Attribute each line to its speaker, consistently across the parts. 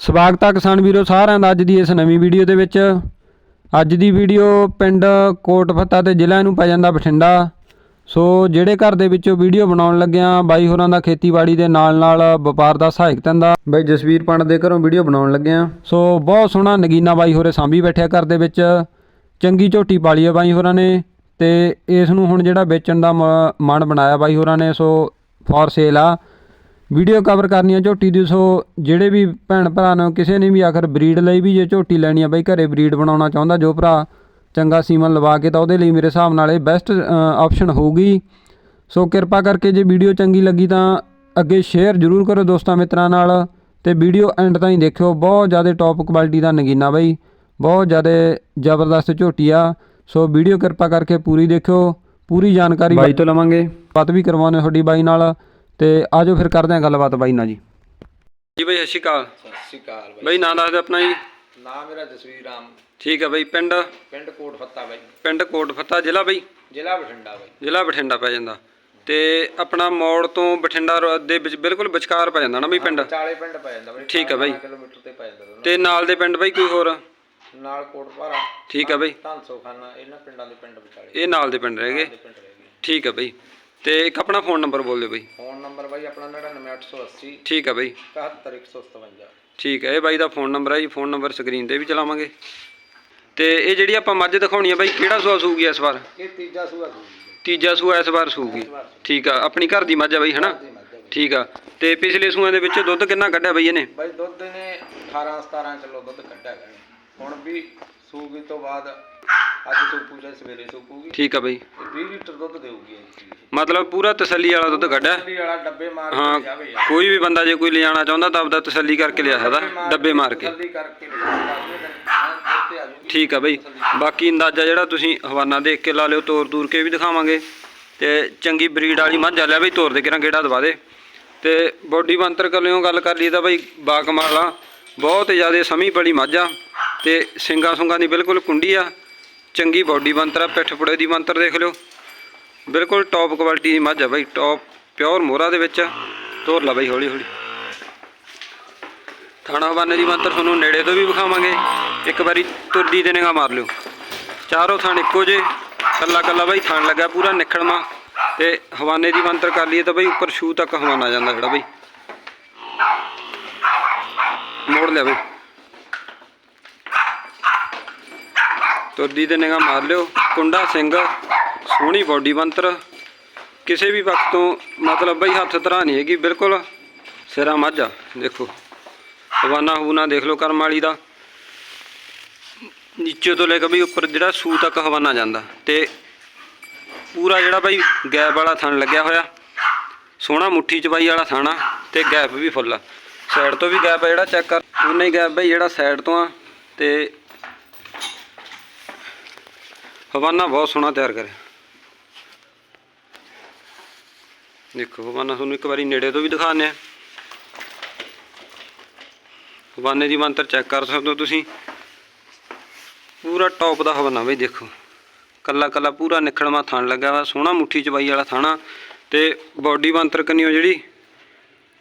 Speaker 1: ਸਵਾਗਤ ਹੈ ਕਿਸਾਨ ਵੀਰੋ ਸਾਰਿਆਂ ਦਾ ਅੱਜ ਦੀ ਇਸ ਨਵੀਂ ਵੀਡੀਓ ਦੇ ਵਿੱਚ। ਅੱਜ ਦੀ ਵੀਡੀਓ ਪਿੰਡ ਕੋਟ ਫੱਤਾ ਤੇ ਜ਼ਿਲ੍ਹਾ ਨੂੰ ਪੈ ਜਾਂਦਾ ਬਠਿੰਡਾ। ਸੋ ਜਿਹੜੇ ਘਰ ਦੇ ਵਿੱਚੋਂ ਵੀਡੀਓ ਬਣਾਉਣ ਲੱਗਿਆ ਬਾਈ ਹੋਰਾਂ ਦਾ ਖੇਤੀਬਾੜੀ ਦੇ ਨਾਲ ਨਾਲ ਵਪਾਰ ਦਾ ਸਹਾਇਕ ਧੰਦਾ। ਬਾਈ ਜਸਵੀਰ ਪੰਡ ਦੇ ਘਰੋਂ ਵੀਡੀਓ ਬਣਾਉਣ ਲੱਗਿਆ ਸੋ ਬਹੁਤ ਸੋਹਣਾ ਨਗੀਨਾ ਬਾਈ ਹੋਰੇ ਸਾਂਭੀ ਬੈਠਿਆ ਘਰ ਦੇ ਵਿੱਚ। ਚੰਗੀ ਝੋਟੀ ਪਾਲੀ ਹੈ ਬਾਈ ਹੋਰਾਂ ਨੇ ਤੇ ਇਸ ਨੂੰ ਹੁਣ ਜਿਹੜਾ ਵੇਚਣ ਦਾ ਮਨ ਬਣਾਇਆ ਬਾਈ ਹੋਰਾਂ ਨੇ ਸੋ ਫॉर ਸੇਲ ਆ। ਵੀਡੀਓ ਕਵਰ ਕਰਨੀ ਆ ਝੋਟੀ ਦੀ ਸੋ ਜਿਹੜੇ ਵੀ ਭੈਣ ਭਰਾ ਨੂੰ ਕਿਸੇ ਨੇ ਵੀ ਆਖਰ ਬਰੀਡ ਲਈ ਵੀ ਜੇ ਝੋਟੀ ਲੈਣੀ ਆ ਬਈ ਘਰੇ ਬਰੀਡ ਬਣਾਉਣਾ ਚਾਹੁੰਦਾ ਜੋ ਭਰਾ ਚੰਗਾ ਸੀਮਨ ਲਵਾ ਕੇ ਤਾਂ ਉਹਦੇ ਲਈ ਮੇਰੇ ਹਿਸਾਬ ਨਾਲ ਇਹ ਬੈਸਟ ਆਪਸ਼ਨ ਹੋਊਗੀ। ਸੋ ਕਿਰਪਾ ਕਰਕੇ ਜੇ ਵੀਡੀਓ ਚੰਗੀ ਲੱਗੀ ਤਾਂ ਅੱਗੇ ਸ਼ੇਅਰ ਜ਼ਰੂਰ ਕਰੋ ਦੋਸਤਾਂ ਮਿੱਤਰਾਂ ਨਾਲ ਤੇ ਵੀਡੀਓ ਐਂਡ ਤਾਈਂ ਦੇਖਿਓ। ਬਹੁਤ ਜ਼ਿਆਦਾ ਟੌਪ ਕੁਆਲਿਟੀ ਦਾ ਨਗੀਨਾ ਬਈ ਬਹੁਤ ਜ਼ਿਆਦਾ ਜ਼ਬਰਦਸਤ ਝੋਟੀ ਆ। ਸੋ ਵੀਡੀਓ ਕਿਰਪਾ ਕਰਕੇ ਪੂਰੀ ਦੇਖਿਓ ਪੂਰੀ ਜਾਣਕਾਰੀ ਬਾਈ ਤੋਂ ਲਵਾਂਗੇ। ਬਾਤ ਵੀ ਕਰਵਾਉਣੇ ਤੁਹਾਡੀ ਬਾਈ ਨਾਲ। ਤੇ ਆਜੋ ਫਿਰ ਕਰਦੇ ਹਾਂ ਗੱਲਬਾਤ ਬਾਈ ਨਾਲ ਜੀ। ਜੀ ਬਾਈ ਸਤਿ ਸ਼੍ਰੀ ਅਕਾਲ।
Speaker 2: ਸਤਿ ਸ਼੍ਰੀ ਅਕਾਲ ਬਾਈ।
Speaker 1: ਬਾਈ ਨਾਂ ਦੱਸ ਦਿਓ ਆਪਣਾ ਜੀ।
Speaker 2: ਨਾਮ ਮੇਰਾ ਜਸਵੀਰ ਰਾਮ।
Speaker 1: ਠੀਕ ਹੈ ਬਾਈ ਪਿੰਡ?
Speaker 2: ਪਿੰਡ ਕੋਟ ਫੱਤਾ ਬਾਈ।
Speaker 1: ਪਿੰਡ ਕੋਟ ਫੱਤਾ ਜ਼ਿਲ੍ਹਾ ਬਾਈ?
Speaker 2: ਜ਼ਿਲ੍ਹਾ ਬਠਿੰਡਾ ਬਾਈ।
Speaker 1: ਜ਼ਿਲ੍ਹਾ ਬਠਿੰਡਾ ਪੈ ਜਾਂਦਾ। ਤੇ ਆਪਣਾ ਮੋੜ ਤੋਂ ਬਠਿੰਡਾ ਰੋ- ਦੇ ਵਿੱਚ ਬਿਲਕੁਲ ਵਿਚਕਾਰ ਪੈ ਜਾਂਦਾ ਨਾ ਬਈ ਪਿੰਡ?
Speaker 2: ਚਾਲੇ ਪਿੰਡ ਪੈ ਜਾਂਦਾ ਬਾਈ
Speaker 1: ਠੀਕ ਆ ਬਾਈ।
Speaker 2: 18 ਕਿਲੋਮੀਟਰ ਤੇ ਪੈ ਜਾਂਦਾ ਦੋਨੋਂ।
Speaker 1: ਤੇ ਨਾਲ ਦੇ ਪਿੰਡ ਬਾਈ ਕੋਈ ਹੋਰ?
Speaker 2: ਨਾਲ ਕੋਟ ਭਾਰਾ।
Speaker 1: ਠੀਕ ਹੈ ਬਾਈ।
Speaker 2: ਧਾਨਸੋ ਖਾਨਾ ਇਹਨਾਂ ਪਿੰਡਾਂ ਦੇ ਪਿੰਡ ਵਿਚਾਲੇ।
Speaker 1: ਇਹ ਨਾਲ ਦੇ ਪਿੰਡ ਰਹਿ ਗਏ।
Speaker 2: ਦੇ ਪਿੰਡ ਰਹਿ ਗਏ।
Speaker 1: ਠੀਕ ਹੈ ਬਾਈ। ਤੇ ਇੱਕ ਆਪਣਾ ਫੋਨ ਨੰਬਰ ਬੋਲ ਦਿਓ ਬਾਈ।
Speaker 2: ਫੋਨ ਨੰਬਰ ਬਾਈ ਆਪਣਾ 99880
Speaker 1: ਠੀਕ ਹੈ ਬਾਈ।
Speaker 2: 71157
Speaker 1: ਠੀਕ ਹੈ ਇਹ ਬਾਈ ਦਾ ਫੋਨ ਨੰਬਰ ਹੈ ਜੀ ਫੋਨ ਨੰਬਰ ਸਕਰੀਨ ਤੇ ਵੀ ਚਲਾਵਾਂਗੇ। ਤੇ ਇਹ ਜਿਹੜੀ ਆਪਾਂ ਮੱਝ ਦਿਖਾਉਣੀ ਹੈ ਬਾਈ ਕਿਹੜਾ ਸੂਆ ਸੂਗੀ ਇਸ ਵਾਰ?
Speaker 2: ਇਹ ਤੀਜਾ ਸੂਆ ਸੂਈ
Speaker 1: ਤੀਜਾ ਸੂਆ ਇਸ ਵਾਰ ਸੂਗੀ। ਠੀਕ ਆ ਆਪਣੀ ਘਰ ਦੀ ਮੱਝ ਆ ਬਾਈ ਹਨਾ?
Speaker 2: ਆ।
Speaker 1: ਠੀਕ ਆ ਤੇ ਪਿਛਲੇ ਸੂਆਂ ਦੇ ਵਿੱਚ ਦੁੱਧ ਕਿੰਨਾ ਕੱਢਿਆ ਬਾਈ ਇਹਨੇ?
Speaker 2: ਬਾਈ ਦੁੱਧ ਨੇ 18 17 ਕਿਲੋ ਦੁੱਧ ਕੱਢਿਆ ਗਿਆ ਹੁਣ ਵੀ ਸੂਗੀ ਤੋਂ ਬਾਅਦ ਅੱਜ ਸੂਪੂ ਜਾਂ ਸਵੇਰੇ ਸੂਪੂਗੀ।
Speaker 1: ਠੀਕ ਆ ਬਾਈ।
Speaker 2: ਇਹ 20 ਲੀਟਰ ਦੁੱਧ ਦੇਊਗੀ ਇਹ ਚੀਜ਼।
Speaker 1: ਮਤਲਬ ਪੂਰਾ ਤਸੱਲੀ ਵਾਲਾ ਦੁੱਧ
Speaker 2: ਵਾਲਾ ਡੱਬੇ ਮਾਰ
Speaker 1: ਹਾਂ
Speaker 2: ਕੇ ਜਾਵੇ ਯਾਰ
Speaker 1: ਕੋਈ ਵੀ ਬੰਦਾ ਜੇ ਕੋਈ ਲਿਜਾਣਾ ਚਾਹੁੰਦਾ ਤਾਂ ਆਪਦਾ ਤਸੱਲੀ ਕਰਕੇ ਲਿਆ ਸਕਦਾ ਡੱਬੇ ਮਾਰ ਕੇ
Speaker 2: ਤਸੱਲੀ ਕਰਕੇ ਲਿਆ ਤੇ ਆ ਜੂਗੀ
Speaker 1: ਠੀਕ ਆ ਬਾਈ। ਬਾਕੀ ਅੰਦਾਜ਼ਾ ਜਿਹੜਾ ਤੁਸੀਂ ਹਵਾਨਾ ਦੇਖ ਕੇ ਲਾ ਲਿਓ ਤੋਰ ਤੂਰ ਕੇ ਵੀ ਦਿਖਾਵਾਂਗੇ। ਤੇ ਚੰਗੀ ਬਰੀਡ ਵਾਲੀ ਮੱਝ ਆ ਲਿਆ ਬਈ ਤੋਰ ਦੇ ਕਿਰਾਂ ਗੇੜਾ ਦਵਾ ਦੇ। ਤੇ ਬੋਡੀ ਬੰਤਰ ਕੱਲਿਓ ਗੱਲ ਕਰ ਲਈ ਤਾਂ ਬਈ ਬਾ ਕਮਾਲ ਆ। ਬਹੁਤ ਜ਼ਿਆਦਾ ਸਮੀ ਬੜੀ ਮੱਝ ਆ ਤੇ ਸਿੰਗਾ ਸੁੰਗਾ ਦੀ ਬਿਲਕੁਲ ਕੁੰਡੀ ਆ। ਚੰਗੀ ਬੋਡੀ ਬੰਤਰ ਆ, ਪਿੱਠ ਪੁੜੇ ਦੀ ਬੰਤਰ ਦੇਖ ਲਿਓ। ਬਿਲਕੁਲ ਟੌਪ ਕੁਆਲਿਟੀ ਦੀ ਮੱਝ ਆ ਬਾਈ ਟੌਪ ਪਿਓਰ ਮੋਹਰਾ ਦੇ ਵਿੱਚ ਤੋਰ ਲਾ ਬਾਈ ਹੌਲੀ ਹੌਲੀ ਥਾਣਾ ਹਵਾਨੇ ਦੀ ਮੰਤਰ ਤੁਹਾਨੂੰ ਨੇੜੇ ਤੋਂ ਵੀ ਵਿਖਾਵਾਂਗੇ। ਇੱਕ ਵਾਰੀ ਤੁਰਦੀ ਤੇ ਨਿਗਾਹ ਮਾਰ ਲਿਓ। ਚਾਰੋਂ ਥਾਣ ਇੱਕੋ ਜੇ ਕੱਲਾ ਕੱਲਾ ਬਾਈ, ਥਾਣ ਲੱਗਾ ਪੂਰਾ ਨਿਖੜਮਾ। ਤੇ ਹਵਾਨੇ ਦੀ ਮੰਤਰ ਕਰ ਲਈਏ ਤਾਂ ਬਾਈ ਉੱਪਰ ਸ਼ੂ ਤੱਕ ਹਵਾਨਾ ਜਾਂਦਾ ਜਿਹੜਾ ਬਾਈ। ਮੋੜ ਲਿਆ ਬਈ। ਤੁਰਦੀ ਤੇ ਨਿਗਾਹ ਮਾਰ ਲਿਓ। ਕੁੰਡਾ ਸਿੰਘ, ਸੋਹਣੀ ਬਾਡੀ ਮੰਤਰ ਕਿਸੇ ਵੀ ਵਕਤ ਤੋਂ ਮਤਲਬ ਬਈ ਹੱਥ ਤਰ੍ਹਾਂ ਨਹੀਂ ਹੈਗੀ, ਬਿਲਕੁਲ ਸਿਰਾ ਮੱਝ ਆ। ਦੇਖੋ, ਹਵਾਨਾ ਹੂਨਾ ਦੇਖ ਲਓ ਕਰਮ ਵਾਲੀ ਦਾ। ਨੀਚੇ ਤੋਂ ਲੈ ਕੇ ਵੀ ਉੱਪਰ ਜਿਹੜਾ ਸੂ ਤੱਕ ਹਵਾਨਾ ਜਾਂਦਾ। ਤੇ ਪੂਰਾ ਜਿਹੜਾ ਬਾਈ ਗੈਪ ਵਾਲਾ ਥਣ ਲੱਗਿਆ ਹੋਇਆ। ਸੋਹਣਾ ਮੁੱਠੀ ਚਬਾਈ ਵਾਲਾ ਥਾਣਾ ਤੇ ਗੈਪ ਵੀ ਫੁੱਲ ਆ। ਸਾਈਡ ਤੋਂ ਵੀ ਗੈਪ ਆ ਜਿਹੜਾ ਚੈੱਕ ਕਰ। ਉਹਨੇ ਗੈਪ ਬਈ ਜਿਹੜਾ ਸਾਈਡ ਤੋਂ ਆ ਤੇ ਹਵਾਨਾ ਬਹੁਤ ਸੋਹਣਾ ਤਿਆਰ ਕਰਿਆ। ਦੇਖੋ ਹਵਾਨਾ ਤੁਹਾਨੂੰ ਇੱਕ ਵਾਰੀ ਨੇੜੇ ਤੋਂ ਵੀ ਦਿਖਾਉਂਦੇ ਆ ਹਵਾਨੇ ਦੀ ਮੰਤਰ ਚੈੱਕ ਕਰ ਸਕਦੇ ਹੋ ਤੁਸੀਂ। ਪੂਰਾ ਟੌਪ ਦਾ ਹਵਾਨਾ ਬਈ ਦੇਖੋ। ਕੱਲਾ ਕੱਲਾ ਪੂਰਾ ਨਿਖੜਵਾ ਥਣ ਲੱਗਾ ਵਾ, ਸੋਹਣਾ ਮੁੱਠੀ ਚਬਾਈ ਵਾਲਾ ਥਾਣਾ ਤੇ ਬਾਡੀ ਮੰਤਰ ਕੰਨਿਓ ਜਿਹੜੀ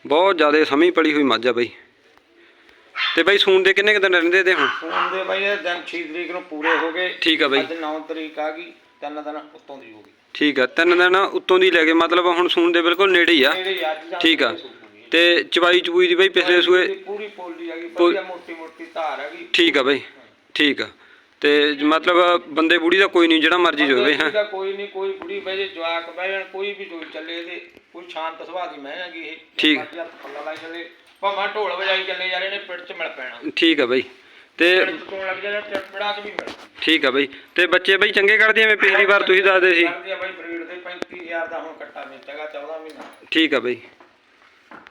Speaker 1: ਬਹੁਤ ਜ਼ਿਆਦਾ ਸਮੀ ਪੜੀ ਹੋਈ ਮੱਝ ਆ ਬਈ। ਤੇ ਬਈ ਸੂਣ ਦੇ ਕਿੰਨੇ ਕੁ ਦਿਨ ਰਹਿੰਦੇ ਤੇ ਹੁਣ?
Speaker 2: ਫੋਨ ਦੇ ਬਾਈ ਇਹ ਦਿਨ 6 ਤਰੀਕ ਨੂੰ ਪੂਰੇ ਹੋ ਗਏ।
Speaker 1: ਠੀਕ ਆ ਬਈ।
Speaker 2: ਅੱਜ 9 ਤਰੀਕ ਆ ਗਈ ਤਿੰਨ ਦਿਨ ਉੱਤੋਂ ਦੀ ਹੋ ਗਈ।
Speaker 1: ਠੀਕ ਆ ਤਿੰਨ ਦਿਨ ਉੱਤੋਂ ਦੀ ਲੈ ਕੇ ਮਤਲਬ ਹੁਣ ਸੂਣ ਦੇ ਬਿਲਕੁਲ ਨੇੜੇ ਹੀ ਆ।
Speaker 2: ਜਿਹੜੇ ਅੱਜ ਜਾ
Speaker 1: ਠੀਕ ਆ। ਤੇ ਚਬਾਈ ਚਬੂਈ ਦੀ ਬਈ ਪਿਛਲੇ ਸੂਏ
Speaker 2: ਪੂਰੀ ਪੋਲੀ ਆ ਗਈ
Speaker 1: ਪੋ-
Speaker 2: ਵਧੀਆ ਮੋਟੀ ਮੋਟੀ ਧਾਰ ਆ ਗਈ।
Speaker 1: ਠੀਕ ਆ ਬਈ ਠੀਕ ਆ। ਤੇ ਮਤਲਬ ਬੰਦੇ ਬੁੜੀ ਦਾ ਕੋਈ ਨਹੀਂ ਜਿਹੜਾ ਮਰਜ਼ੀ ਹੋਵੇ ਹਾਂ।
Speaker 2: ਇਹਦਾ ਕੋਈ ਨਹੀਂ ਕੋਈ ਬੁੜੀ ਬਹਿ ਜੇ ਜਵਾਕ ਬਹਿ ਜਾਣ ਕੋਈ ਵੀ ਕੋਈ ਚੱਲੇ ਇਹਦੇ ਕੋਈ ਸ਼ਾਂਤ ਸੁਭਾਅ ਦੀ ਮੈਂ ਹੈਗੀ ਇਹ।
Speaker 1: ਠੀਕ।
Speaker 2: ਹੱਥ ਪੱਲਾ ਲਾਈ ਚੱਲੇ ਭਾਵੇਂ ਢੋਲ ਵਜਾਈ ਚੱਲੇ ਯਾਰ ਇਹਨੇ ਪਿੱਠ 'ਚ ਮਿਲ ਪੈਣਾ।
Speaker 1: ਠੀਕ ਆ ਬਈ। ਤੇ
Speaker 2: ਪਿੱਠ ਤੋਂ ਲੱਗ ਜਾਣਾ ਚੜਪੜਾ 'ਚ ਵੀ ਮਿਲ
Speaker 1: ਠੀਕ ਆ ਬਈ। ਤੇ ਬੱਚੇ ਬਈ ਚੰਗੇ ਕੱਢਦੇ ਐਵੇਂ ਪਿਛਲੀ ਵਾਰ ਤੁਸੀਂ ਦੱਸਦੇ ਸੀ।
Speaker 2: ਕਰਦੀ ਆ ਬਾਈ ਬਰੀਡ ਦੇ 35000 ਦਾ ਹੁਣ ਕੱਟਾ ਵੇਚੇਗਾ 14 ਮਹੀਨਾ।
Speaker 1: ਠੀਕ ਆ ਬਈ।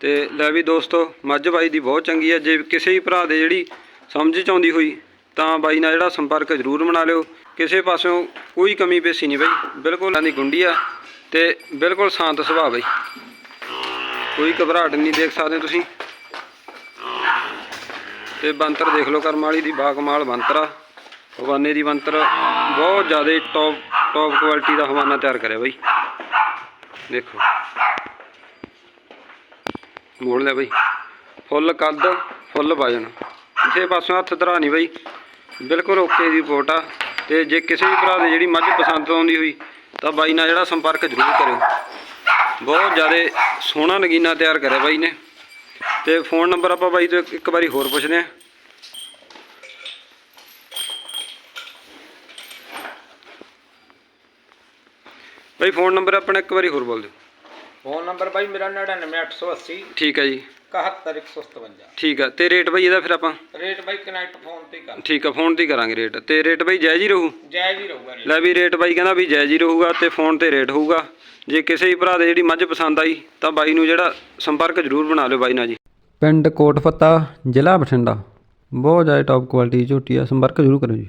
Speaker 1: ਤੇ ਲੈ ਵੀ ਦੋਸਤੋ ਮੱਝ ਬਾਈ ਦੀ ਬਹੁਤ ਚੰਗੀ ਆ ਜੇ ਕਿਸੇ ਵੀ ਭਰਾ ਦੇ ਜਿਹੜੀ ਸਮਝ ਚ ਆਉਂਦੀ ਹੋਈ ਤਾਂ ਬਾਈ ਨਾਲ ਜਿਹੜਾ ਸੰਪਰਕ ਜ਼ਰੂਰ ਬਣਾ ਲਿਓ। ਕਿਸੇ ਪਾਸਿਓਂ ਕੋਈ ਕਮੀ ਪੇਸ਼ੀ ਨਹੀਂ ਬਈ ਬਿਲਕੁਲ ਦੀ ਗੁੰਡੀ ਆ ਤੇ ਬਿਲਕੁਲ ਸ਼ਾਂਤ ਸੁਭਾਅ ਬਈ। ਕੋਈ ਘਬਰਾਹਟ ਨਹੀਂ ਦੇਖ ਸਕਦੇ ਤੁਸੀਂ। ਤੇ ਬੰਤਰ ਦੇਖ ਲਓ, ਕਰਮ ਵਾਲੀ ਦੀ ਬਾਕਮਾਲ ਬੰਤਰ ਆ। ਹਵਾਨੇ ਦੀ ਬੰਤਰ ਬਹੁਤ ਜ਼ਿਆਦਾ ਟੌਪ ਟੌਪ ਕੁਆਲਿਟੀ ਦਾ ਹਵਾਨਾ ਤਿਆਰ ਕਰਿਆ ਬਾਈ। ਦੇਖੋ। ਮੋੜ ਲਿਆ ਬਾਈ। ਫੁੱਲ ਕੱਦ, ਫੁੱਲ ਵਜਨ। ਕਿਸੇ ਪਾਸੋਂ ਹੱਥ ਧਰਾ ਨਹੀਂ ਬਾਈ। ਬਿਲਕੁਲ ਓਕੇ ਦੀ ਰਿਪੋਰਟ ਆ। ਤੇ ਜੇ ਕਿਸੇ ਵੀ ਭਰਾ ਦੇ ਜਿਹੜੀ ਮੱਝ ਪਸੰਦ ਆਉਂਦੀ ਹੋਈ, ਤਾਂ ਬਾਈ ਨਾਲ ਜਿਹੜਾ ਸੰਪਰਕ ਜ਼ਰੂਰ ਕਰਿਓ। ਬਹੁਤ ਜ਼ਿਆਦਾ ਸੋਹਣਾ ਨਗੀਨਾ ਤਿਆਰ ਕਰਿਆ ਬਾਈ ਨੇ। ਤੇ ਫੋਨ ਨੰਬਰ ਆਪਾਂ ਬਾਈ ਤੋਂ ਇੱਕ- ਵਾਰੀ ਹੋਰ ਪੁੱਛਦੇ ਹਾਂ। ਬਾਈ, ਫੋਨ ਨੰਬਰ ਆਪਣਾ ਇੱਕ ਵਾਰੀ ਹੋਰ ਬੋਲ ਦਿਓ।
Speaker 2: ਫੋਨ ਨੰਬਰ ਬਾਈ ਮੇਰਾ 99880
Speaker 1: ਠੀਕ ਹੈ ਜੀ।
Speaker 2: 71157
Speaker 1: ਠੀਕ ਆ ਤੇ ਰੇਟ ਬਾਈ ਇਹਦਾ ਫਿਰ ਆਪਾਂ?
Speaker 2: ਰੇਟ ਬਾਈ ਕਨੈਕਟ ਫੋਨ ਤੇ ਕਰ।
Speaker 1: ਠੀਕ ਆ ਫੋਨ ਤੇ ਹੀ ਕਰਾਂਗੇ ਰੇਟ। ਤੇ ਰੇਟ ਬਾਈ ਜਾਇਜ਼ ਹੀ ਰਹੂ?
Speaker 2: ਜਾਇਜ਼ ਹੀ ਰਹੂਗਾ ਰੇਟ।
Speaker 1: ਲੈ ਵੀ ਰੇਟ ਬਾਈ ਕਹਿੰਦਾ ਵੀ ਜਾਇਜ਼ ਹੀ ਰਹੂਗਾ ਤੇ ਫੋਨ ਤੇ ਰੇਟ ਹੋਊਗਾ। ਜੇ ਕਿਸੇ ਵੀ ਭਰਾ ਦੇ ਜਿਹੜੀ ਮੱਝ ਪਸੰਦ ਆਈ ਤਾਂ ਬਾਈ ਨੂੰ ਜਿਹੜਾ ਸੰਪਰਕ ਜ਼ਰੂਰ ਬਣਾ ਲਿਓ ਬਾਈ ਨਾਲ ਜੀ। ਪਿੰਡ ਕੋਟਫੱਤਾ ਜ਼ਿਲ੍ਹਾ ਬਠਿੰਡਾ। ਬਹੁਤ ਜ਼ਿਆਦਾ ਟੌਪ ਕੁਆਲਿਟੀ ਦੀ ਝੋਟੀ ਆ ਸੰਪਰਕ ਜ਼ਰੂਰ ਕਰਿਓ ਜੀ।